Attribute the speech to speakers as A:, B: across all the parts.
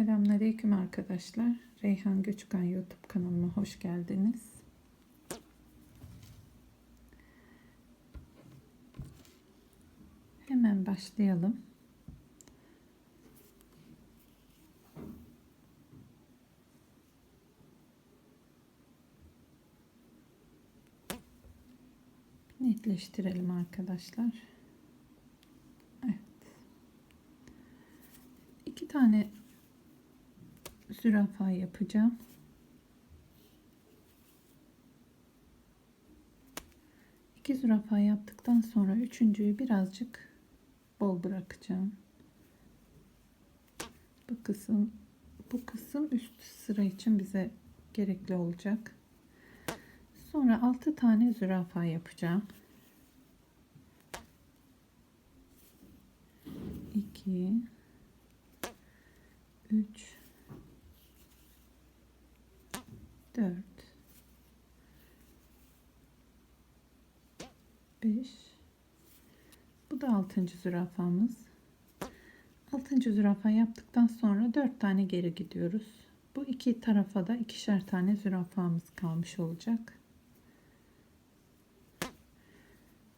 A: Selamünaleyküm arkadaşlar. Reyhan Göçkan YouTube kanalıma hoş geldiniz. Hemen başlayalım. Netleştirelim arkadaşlar. Evet. İki tane zürafa yapacağım. İki zürafa yaptıktan sonra üçüncüyü birazcık bol bırakacağım. Bu kısım bu kısım üst sıra için bize gerekli olacak. Sonra 6 tane zürafa yapacağım. 2 3 4 5 Bu da 6. zürafamız. 6. zürafa yaptıktan sonra 4 tane geri gidiyoruz. Bu iki tarafa da ikişer tane zürafamız kalmış olacak.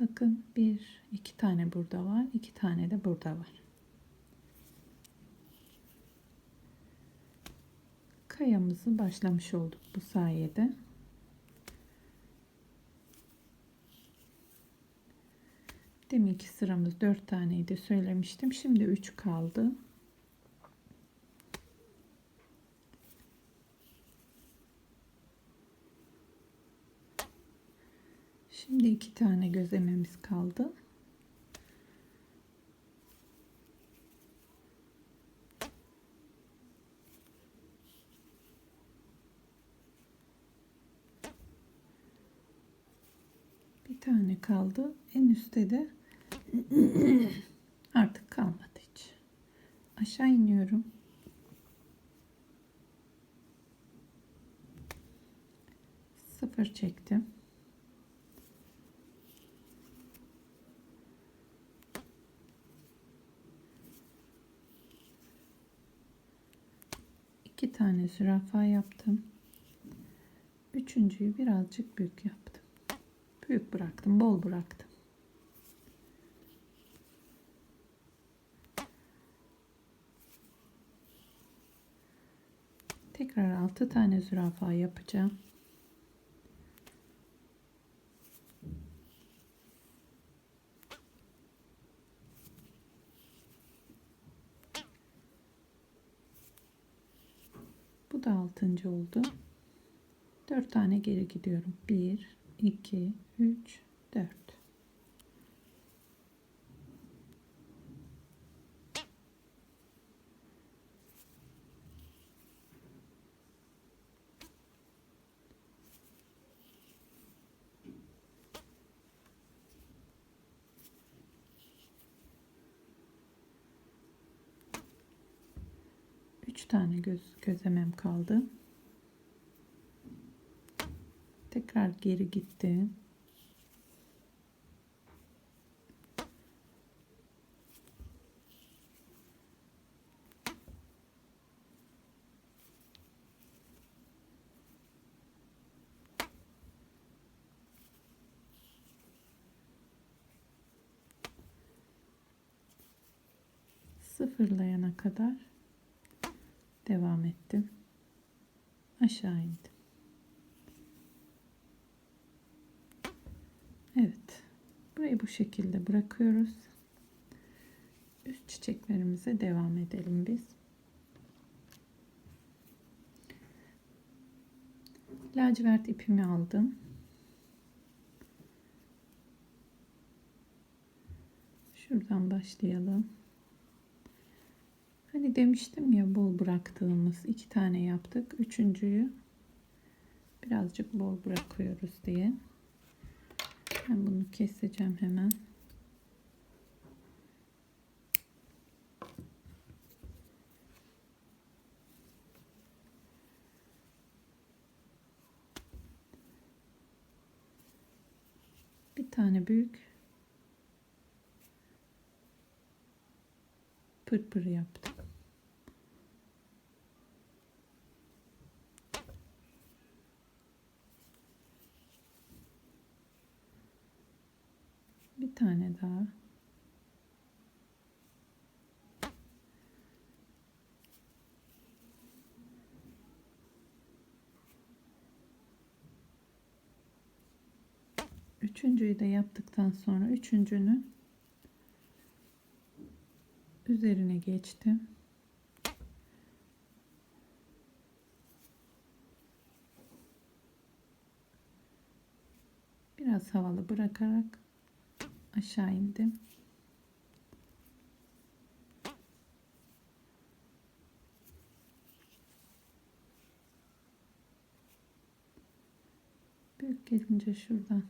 A: Bakın bir, iki tane burada var, iki tane de burada var. Kayamızı başlamış olduk bu sayede. Deminki sıramız dört taneydi söylemiştim. Şimdi üç kaldı. Şimdi iki tane gözlememiz kaldı. Bir tane kaldı. En üstte de artık kalmadı hiç. Aşağı iniyorum. Sıfır çektim. iki tane zürafa yaptım. Üçüncüyü birazcık büyük yaptım. Büyük bıraktım, bol bıraktım. Tekrar altı tane zürafa yapacağım. Bu da altıncı oldu. Dört tane geri gidiyorum. Bir, iki, üç, dört. Üç tane göz, gözlemem kaldı. Tekrar geri gitti. Sıfırlayana kadar devam ettim. Aşağı indim. Evet. Burayı bu şekilde bırakıyoruz. Üst çiçeklerimize devam edelim biz. Lacivert ipimi aldım. Şuradan başlayalım. Hani demiştim ya bol bıraktığımız iki tane yaptık. Üçüncüyü birazcık bol bırakıyoruz diye. Ben bunu keseceğim hemen. Bir tane büyük pırpır yaptım. Bir tane daha. Üçüncüyü de yaptıktan sonra üçüncünün üzerine geçtim. Biraz havalı bırakarak aşağı indim. Büyük gelince şuradan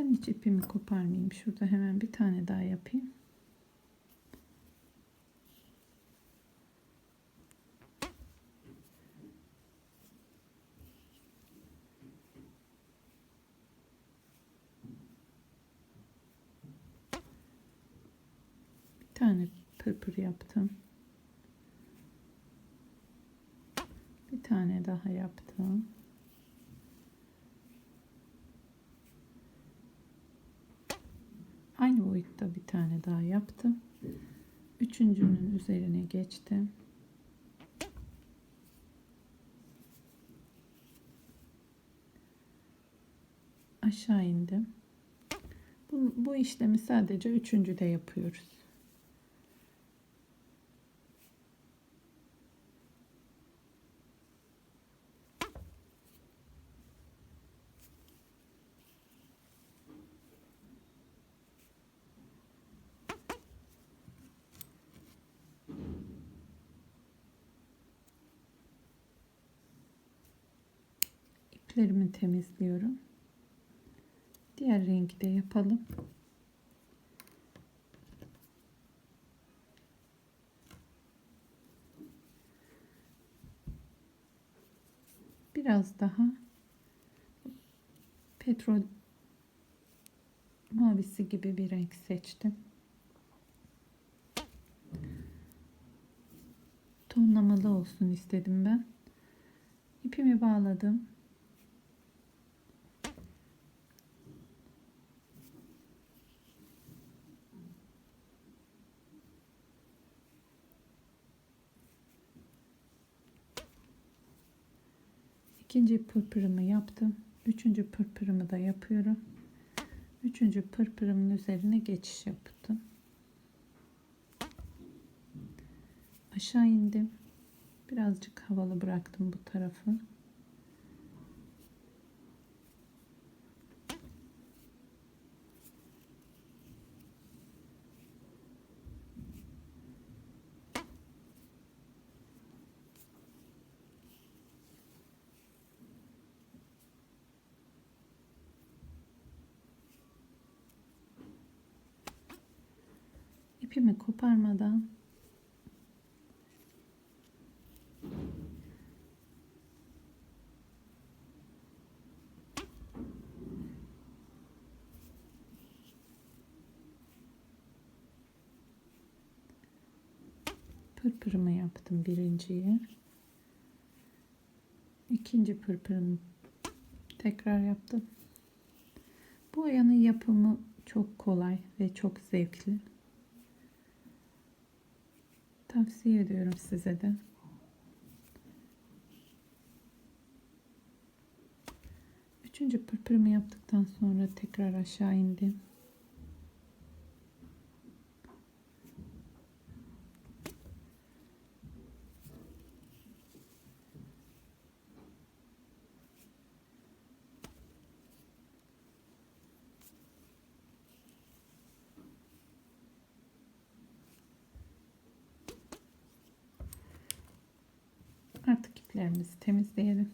A: Ben hiç ipimi koparmayayım. Şurada hemen bir tane daha yapayım. Bir tane pırpır yaptım. Bir tane daha yaptım. Boyutta bir tane daha yaptım. Üçüncünün üzerine geçtim. Aşağı indim. Bu, bu işlemi sadece üçüncüde yapıyoruz. İplerimi temizliyorum. Diğer rengi de yapalım. Biraz daha petrol mavisi gibi bir renk seçtim. Tonlamalı olsun istedim ben. İpimi bağladım. İkinci pırpırımı yaptım. Üçüncü pırpırımı da yapıyorum. Üçüncü pırpırımın üzerine geçiş yaptım. Aşağı indim. Birazcık havalı bıraktım bu tarafı. İpimi koparmadan pırpırımı yaptım birinciyi. İkinci pırpırımı tekrar yaptım. Bu oyanın yapımı çok kolay ve çok zevkli. Tavsiye ediyorum size de. Üçüncü pırpırımı yaptıktan sonra tekrar aşağı indim. Artık iplerimizi temizleyelim.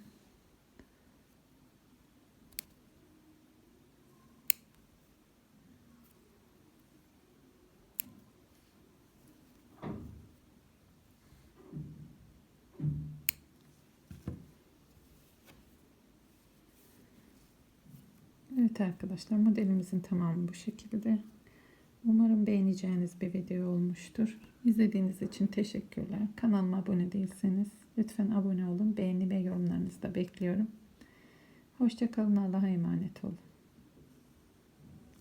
A: Evet arkadaşlar modelimizin tamamı bu şekilde. Umarım beğeneceğiniz bir video olmuştur. İzlediğiniz için teşekkürler. Kanalıma abone değilseniz lütfen abone olun. Beğeni ve yorumlarınızı da bekliyorum. Hoşçakalın. Allah'a emanet olun.